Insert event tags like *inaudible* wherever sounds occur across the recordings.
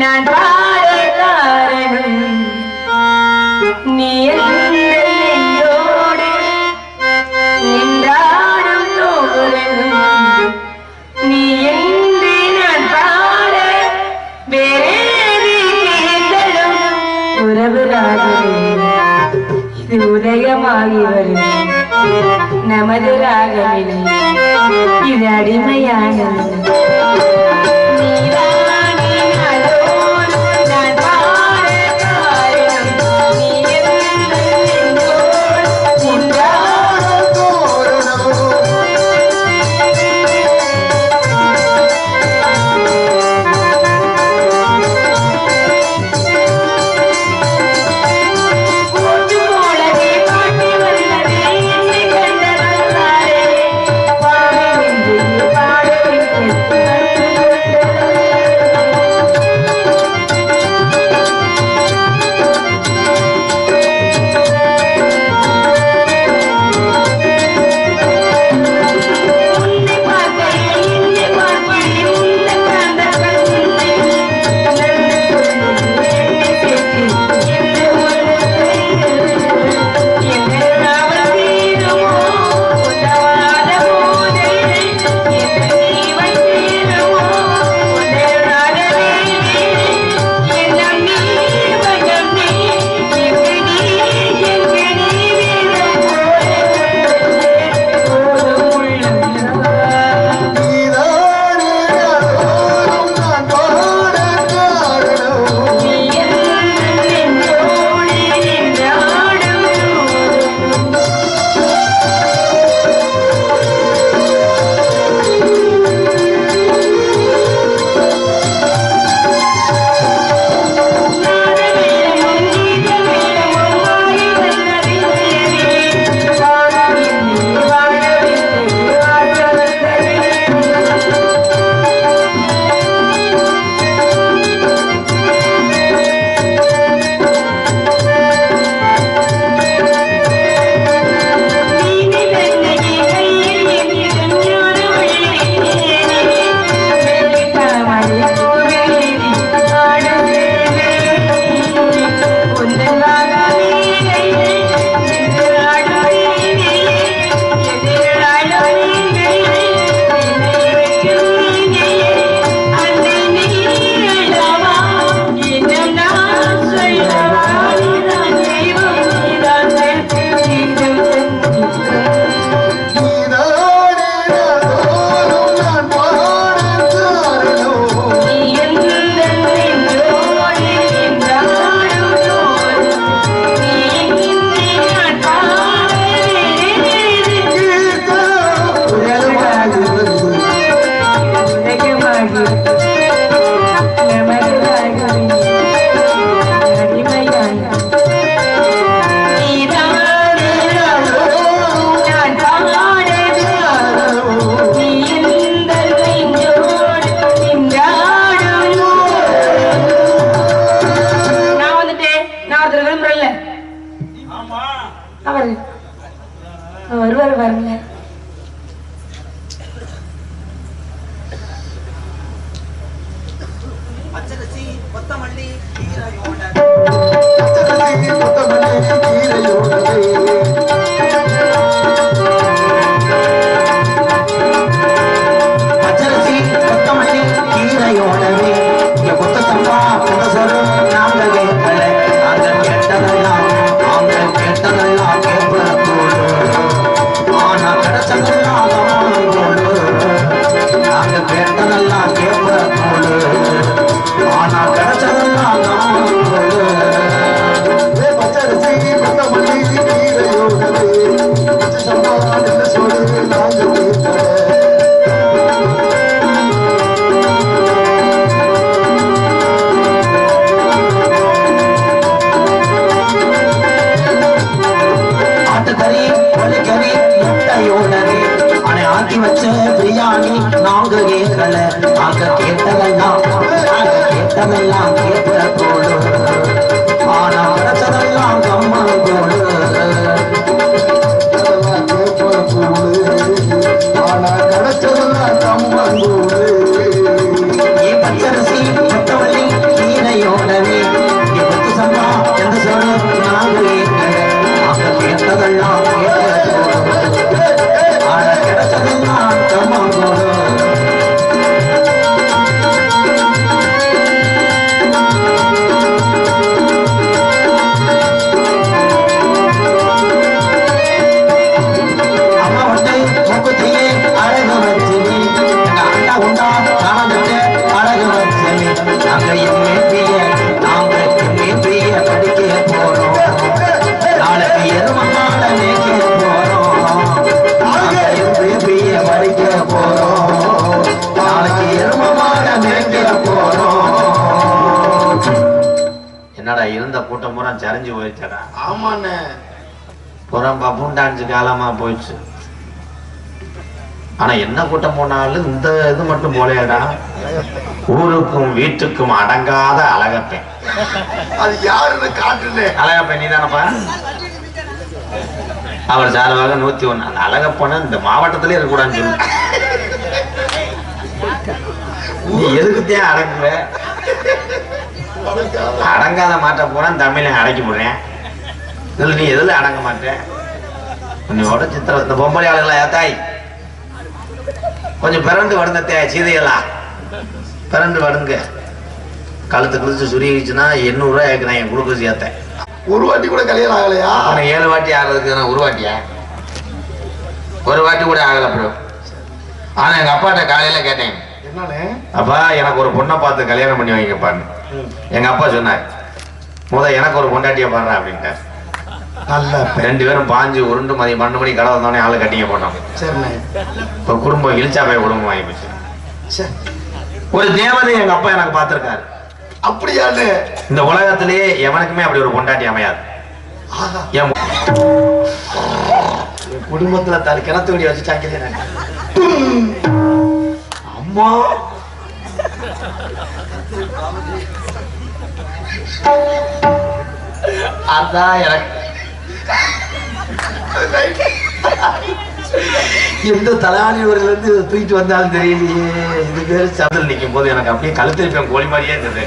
ഞാൻ ഇത് ഉദയമായി വരും நமது ராகமினை இது அடிமையானது ஆக்கி வச்ச பிரியாணி நாங்க கேட்கல ஆக கேட்டதெல்லாம் ஆக கேட்டதெல்லாம் கேட்க போடும் ஆனா பிரச்சனைலாம் கம்மன் போடும் பூண்டாஞ்சு காலமா போயிடுச்சு. ஆனா என்ன கூட்டம் போனாலும் இந்த இது மட்டும் போலையடா ஊருக்கும் வீட்டுக்கும் அடங்காத அழகப்பேன் அது யாருன்னு காட்டுனே. அழகப்பேன் நீ தானப்பா அவர் சார்பாக நூத்தி ஒண்ணு அந்த அழகப்பனை இந்த மாவட்டத்திலே இருக்கக்கூடாதுன்னு சொல்லு. நீ எதுக்குத்தான் அடங்குவ அடங்காத மாட்ட போனா தமிழை அடக்கி போடுறேன் இதுல நீ எதுல அடங்க மாட்டேன் உன்னோட சித்திரம் இந்த பொம்பளை ஆளுங்களா ஏத்தாய் கொஞ்சம் பிறண்டு வடுங்க தே சீதையெல்லாம் பிறண்டு வடுங்க கழுத்து கிழிச்சு சுருங்கிச்சுன்னா எண்ணூறு ரூபாய் கேட்குறேன் என் குளுக்கோஸ் ஏத்தேன் ஒரு வாட்டி கூட கல்யாணம் ஆகலையா? அவனை ஏழு வாட்டி ஆகிறதுக்கு நான் ஒரு வாட்டியா? ஒரு வாட்டி கூட ஆகல ப்ரோ ஆனா எங்க அப்பாட்ட காலையில கேட்டேன். அப்பா எனக்கு ஒரு பொண்ணை பார்த்து கல்யாணம் பண்ணி வைங்கப்பான்னு. எங்க அப்பா சொன்னார் முத எனக்கு ஒரு பொண்டாட்டிய பாடுறேன் அப்படின்ட்டார். நல்ல ரெண்டு பேரும் பாஞ்சு உருண்டு மதியம் பன்னெண்டு மணி கடை வந்தோடனே ஆளு கட்டிங்க போட்டோம் சரிண்ணே. இப்போ குடும்பம் இழிச்சாப்பாய் குடும்பம் ஆகி போச்சு சரி. ஒரு தேவதை எங்க அப்பா எனக்கு பார்த்திருக்காரு. அப்படியாண்ணே. இந்த உலகத்திலேயே எவனுக்குமே அப்படி ஒரு பொண்டாட்டி அமையாது. என் குடும்பத்துல தலை கிணத்து வெடி வச்சு அம்மா. அதான் எனக்கு எந்த தலைவாணி ஊர்ல தூக்கிட்டு வந்தாலும் தெரியலையே. இது பேர் சதல் நிற்கும் போது எனக்கு அப்படியே கழுத்திருப்பேன் கோழி மாதிரியே இருந்தது.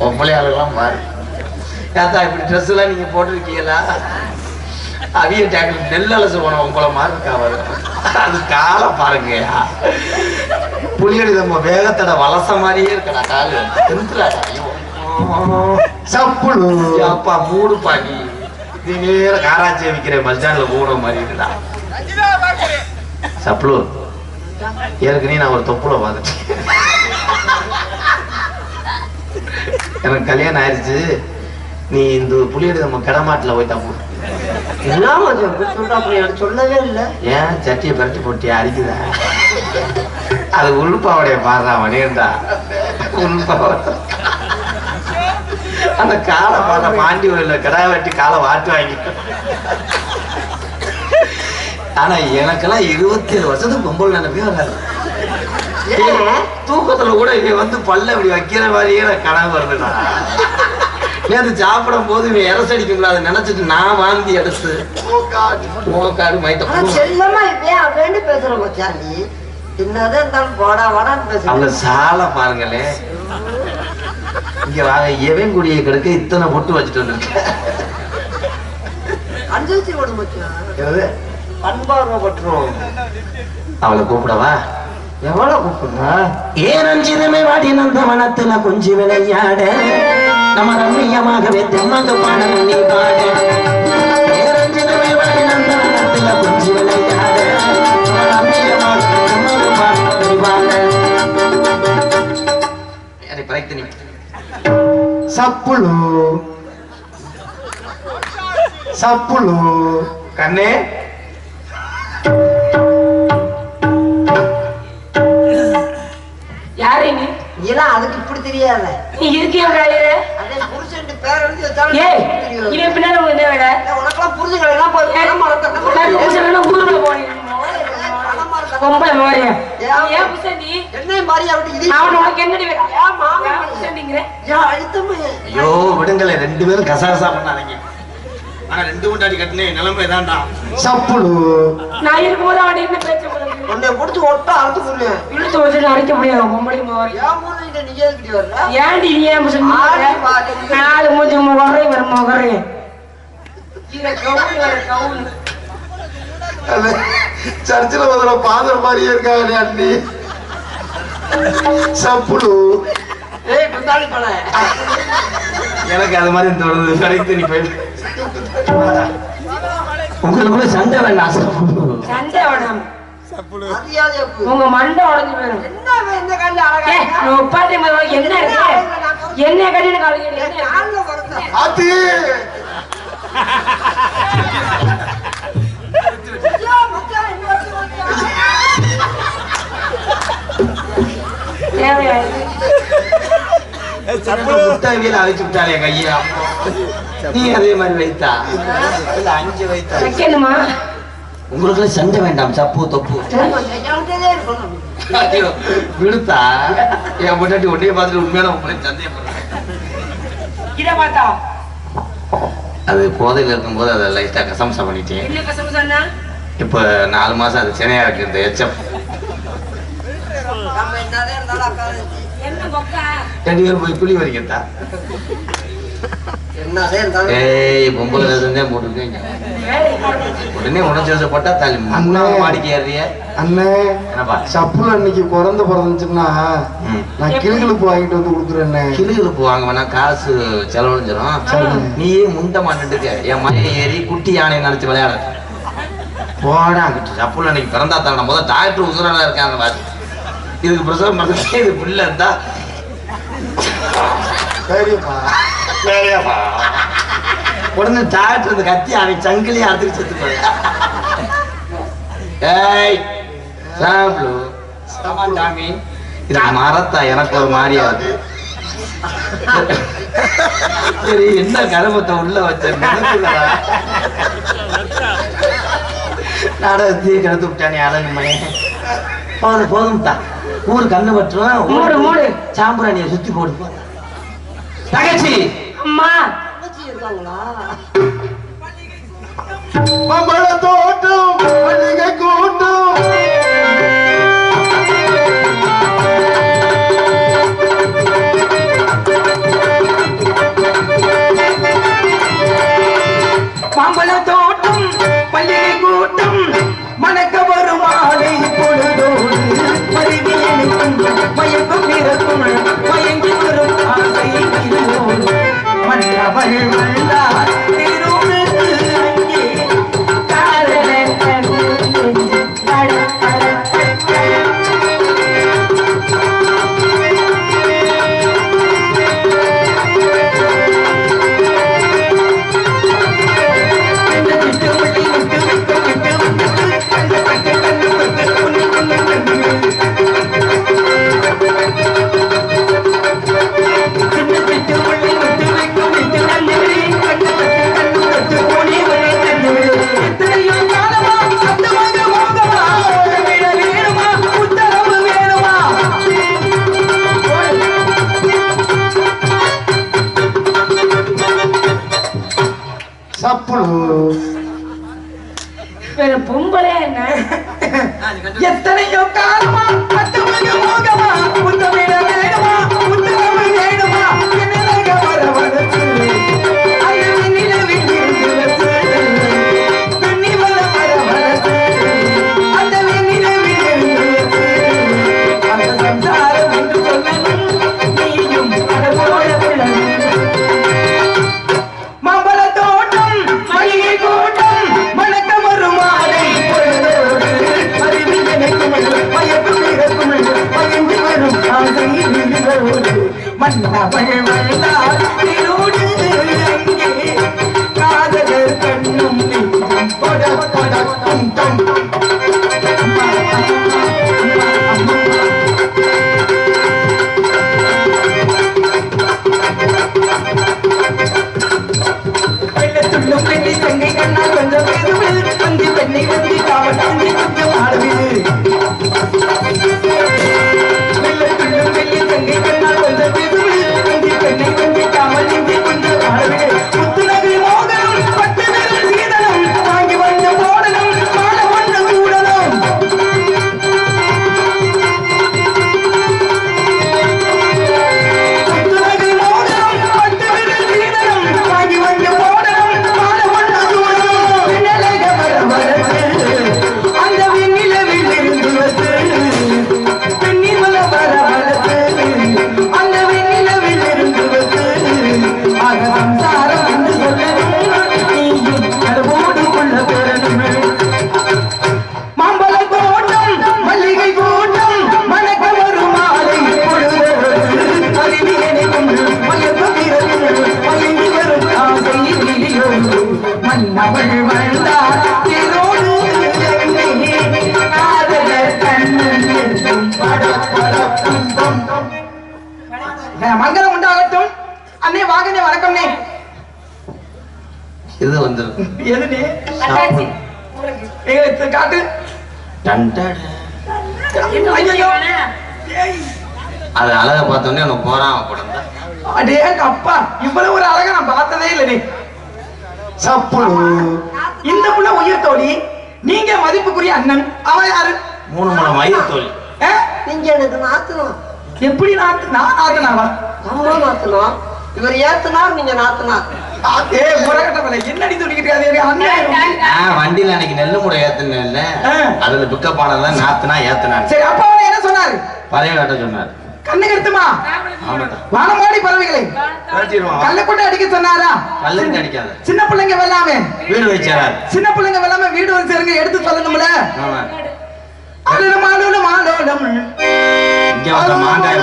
பொம்பளை மாறி. ஏத்தா இப்படி ட்ரெஸ் எல்லாம் நீங்க போட்டிருக்கீங்களா? அவிய டேக்கில் நெல் அலசு போன உங்களை மாதிரி இருக்கா அது காலை பாருங்க. புளியடி நம்ம வேகத்தோட வலச மாதிரியே இருக்கடா காலு. திருத்துறாடா சப்புளு. அப்பா மூடு பாடி நீ நேர காராச்சி விற்கிற பஸ் ஸ்டாண்ட்ல போன மாதிரி இருக்குடா. சப்ளு ஏற்கனவே நான் ஒரு தொப்புல பார்த்துட்டேன் எனக்கு கல்யாணம் ஆயிடுச்சு நீ இந்த புளியடி நம்ம கடமாட்டில் போய் தான் போடு என்ன மச்சான் இப்படி சொல்ற அப்படி எனக்கு சொல்லவே இல்லை. ஏன்? சட்டியை பரட்டி போட்டியா? அடிக்குதா அது உள்பாவுடைய பாடுறா மணியண்டா உள்பாவ அந்த காலை பாட்ட பாண்டி வயல கிடா வெட்டி காலை வாட்டு வாங்கி. ஆனா எனக்கெல்லாம் இருபத்தி ஏழு வருஷத்துக்கு பொம்பளை நினைப்பே வராது? தூக்கத்துல கூட இங்க வந்து பல்ல இப்படி வைக்கிற மாதிரியே எனக்கு கனவு வருதுடா. நேற்று சாப்பிடும் போது இவன் இரசடிக்குங்களா அதை நினைச்சிட்டு நான் வாந்தி எடுத்து ஆனா மைத்த செல்லமா இப்பயே அப்படின்னு பேசுற நீ? என்னதான் இருந்தாலும் போடா வாடான்னு அவங்க பேசுற சாலை பாருங்களே. இங்க வாங்க எவன் குடியை கிடக்க இத்தனை பொட்டு வச்சுட்டு வந்திருக்க? அஞ்சு விடு மச்சான் என்னது? பண்பார்வப்பட்டுரும் அவளை கூப்பிடவா? எவ்வளவு கூப்பிடுறா? ஏன் அஞ்சிதமே வாடி நந்த வனத்துல கொஞ்சி விளையாட? நம்ம ரம்மியமாகவே தெம்மங்க பாடம் நீ பாட. ஏன் அஞ்சிதமே வாடி நந்த வனத்துல கொஞ்சி விளையாட? நம்ம ரம்மியமாகவே தெம்மங்க பாடம் நீ பாட. கண்ணே. யாரு நீ? இதெல்லாம் அதுக்கு இப்படி தெரியாத நீ இருக்கிய காலையில அதே புருஷன் பேர் எழுதி வச்சாலும் ஏய் உனக்கு என்ன வேலை உனக்கெல்லாம் புரிஞ்சுக்கலாம் எல்லாம் போய் நான் புருஷன் ஊருக்குள்ள மறக்க பொம்பளை மாதிரி ஏன்? புருஷன் நீ என்னையும் மாதிரி அப்படி இது அவன் உனக்கு என்னடி வேலை ஏன் மாமன் ஏன் புருஷன்டிங்கிற ஏன் அழுத்தமே? ஐயோ விடுங்களே ரெண்டு பேரும் கசாகசா பண்ணாதீங்க ஆனா ரெண்டு கொண்டாடி கட்டினே நிலைமை தான்டா சப்புளு நான் இருக்கும்போது அவன் என்ன பேச்ச உன்னை ஒட்ட அறுத்து இழுத்து வச்சு அடிக்க முடியாது பொம்பளை மாதிரி. ஏன் மூணு நீ ஏன்டி நீ ஏன்? பாடி. நாலு மூஞ்சி முகரை வர முகரை. இத கவுன் வர கவுன். அது சர்ச்சில் வந்து பாதர் மாதிரியே இருக்காங்க அண்ணி. சப்புளு ஏய் பின்னாடி பல. எனக்கு அது மாதிரி தோணுது. கடைக்கு நீ போயிட்டு. உங்களுக்குள்ள சண்டை வேண்டாம் சண்டை வேணாம் மரியாதை உங்க மண்டை உடஞ்சு போயிடும் என்ன வேணும் என்ன இருக்கு? என்ன கட்டின காலேஜ் காலில் வரணும் முட்டாவியல அழைச்சு விட்டாலே கையை நீ அதே மாதிரி வைத்தா இல்ல அஞ்சு வைத்தா உங்களுக்கு சண்டை வேண்டாம் சப்பு தொப்பு விடுத்தா என் முன்னாடி ஒன்னே பார்த்துட்டு உண்மையான உங்களை சந்தேகப்படுறேன் இத பார்த்தா அது போதையில இருக்கும்போது அதை லைட்டா கசம்சம் பண்ணிட்டேன் இப்ப நாலு மாசம் அது சினையா இருக்கு இந்த நம்ம என்னதான் இருந்தாலும் அக்கா பேரும் போய் குழி போட்டுருக்கீங்க உடனே உணர்ச்சி வசப்பட்டா தள்ளி அண்ணே. மாடிக்கு ஏறிய அண்ணே. என்னப்பா? சப்புல அன்னைக்கு குழந்தை பிறந்துச்சுன்னா. நான் கிளுகிளுப்பு வாங்கிட்டு வந்து கொடுக்குறேன்னே கிளுகிழப்பு வாங்க வேணா காசு செலவழிஞ்சிரும். சரிண்ணே. நீயே முண்டை மாட்டுக்க என் மகன் ஏறி குட்டி யானை நினைச்சு விளையாட. போடா. சப்புல அன்னைக்கு பிறந்தா தான முதல் டாக்டர் உசுரானா இருக்காங்க இதுக்கு பிரசவம் இது புள்ள இருந்தா சரிப்பா வேலையாப்பா உடனே டாக்டர் இந்த கத்தி அவன் சங்கிலி அறுத்துக்கு செத்து போய் ஏய் சாப்பிடு சாமி இது மரத்தா எனக்கு ஒரு மாதிரியா இருக்கு சரி என்ன கருமத்தை உள்ள வச்ச நாடகத்தையே கிடத்து விட்டானே அழகு மகன் போதும் போதும் தான் ஊரு கண்ணு பட்டுரும். மூடு, மூடு. சாம்பிராணியை சுத்தி போடு தகச்சி அம்மா. தங்கச்சி இருக்காங்களா? மம்பள தோட்டம் மல்லிகை கூட்டம். மாம்பழ தோட்டம் ஐயோ அது அழகை பார்த்தோன்னே உனக்கு போறான் படம் தான் அடே அப்பா இவ்வளவு ஒரு அழகை நான் பார்த்ததே இல்லைண்ணே சப்புளு இந்த புள்ள உயிர் தோழி நீங்க மதிப்புக்குரிய அண்ணன். அவன் யாரு? மூணு மூணு மயிர் தோல் ஆ? நீங்க எனக்கு நாத்தணும். எப்படி நாத்து நான் நாத்தனாவா நம்ம நாத்தணும். இவர் ஏத்துனார் நீங்க நாத்தனார். வண்டியில அன்னைக்கு நெல்லு மூடை ஏத்துனேன்ல. ஆ. அதுல பிக்கப் ஆனதான் நாத்துனா சரி அப்பா என்ன சொன்னாரு? பறவை காட்ட சொன்னார். கண்ணு கருத்துமா வானமாடி பறவைகளை. கல்ல கொண்டு அடிக்க சொன்னாரா? கல்லுக்கு அடிக்காத. சின்ன பிள்ளைங்க வெல்லாமே வீடு வச்சாராது சின்ன பிள்ளைங்க வெல்லாம வீடு வந்து சேருங்க எடுத்து சொல்லணும்ல? ஆமா. அலுலும் அலுலும் ஆலோலம் இங்க வந்த மாங்காய்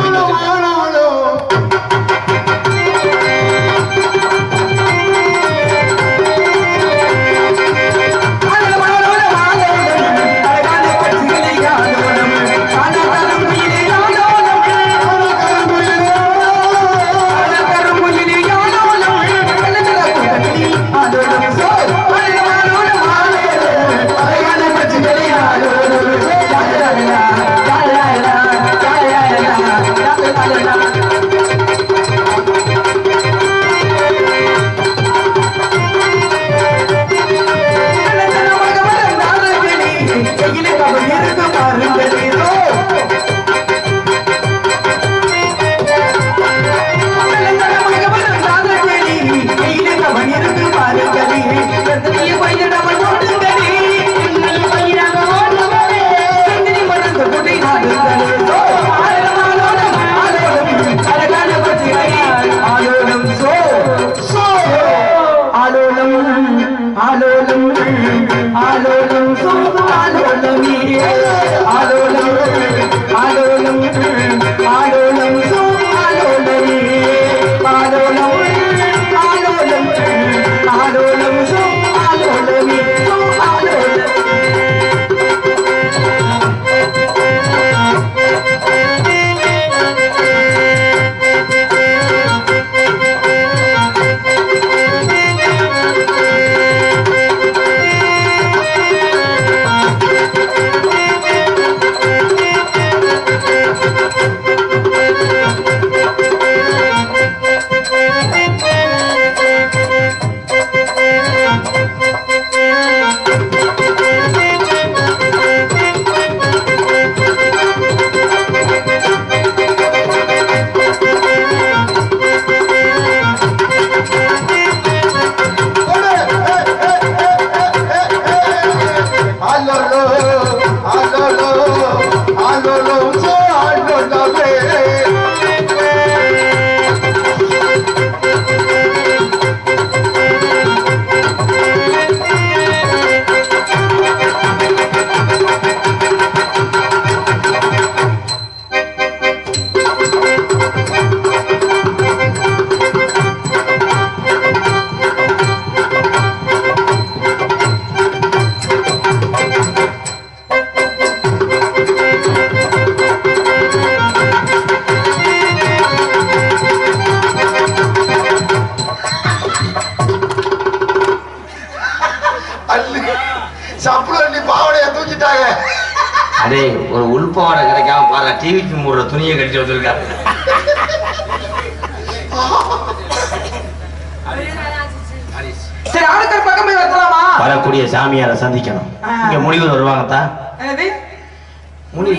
Hallelujah. ஆலோலம் சோ ஆலோலம் ஆலோலம் ஆலோலம். சந்திக்கணும். இங்க முனிவர் வருவாங்க தான் முனி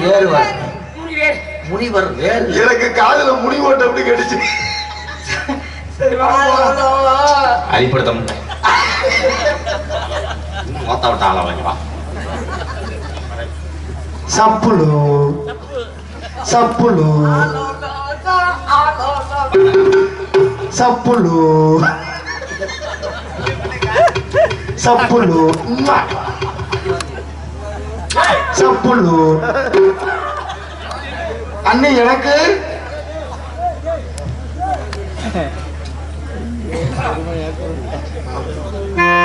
முனிவர். வேறு. எனக்கு காதுல முடி ஓட்ட அப்படி கடிச்சு. அடிப்படுத்த முடியல மொத்த விட்ட ஆளா வாங்கி வா. சப்புளு. சப்புளு. சப்புளு. சப்புளு உம்மா. சப்புளு அண்ணி எனக்கு *laughs*